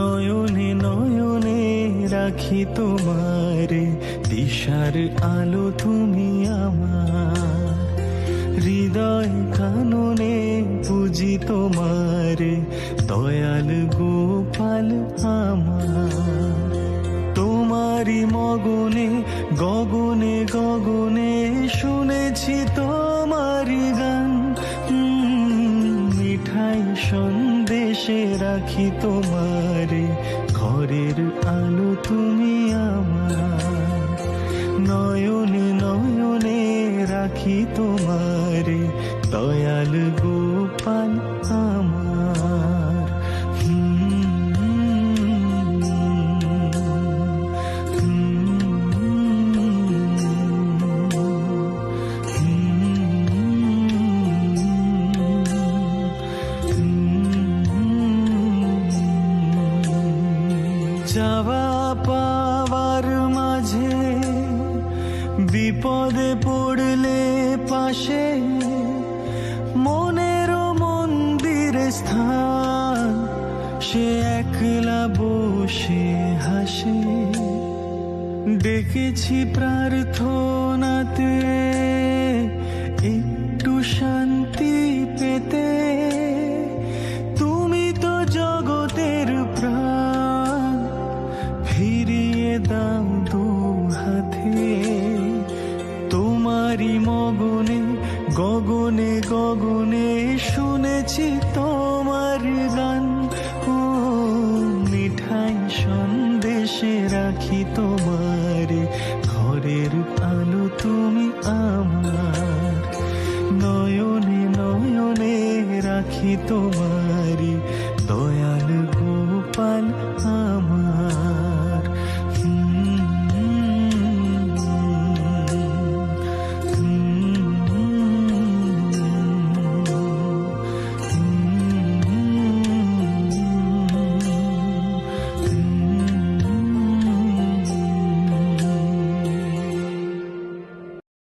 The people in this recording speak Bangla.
নয়নে নয়নে রাখি তোমারে দিশার আলো তুমি আমার। হৃদয় কাননে পুজি তোমারে, দয়াল গোপাল আমার। তোমারি মগনে, গগনে গগনে শুনেছি তোমারি গান। মিঠাই সন্দেশে রাখি তোমারে। ঘরের আলো তুমি আমার। নয়নে নয়নে রাখি তোমারে। যাওয়া পাওয়ার মাঝে, বিপদে পড়লে পাশে মনের মন্দির স্থান, সে একলা বসে হাসে। ডেকেছি প্রার্থনাতে ফিরিয়ে দাও দু হাতে। তোমারি মগনে, গগনে গগনে শুনেছি তোমার গান। ও মিঠাই সন্দেশে রাখি তোমারে ঘরের আলো তুমি আমার। নয়নে নয়নে রাখি তোমারি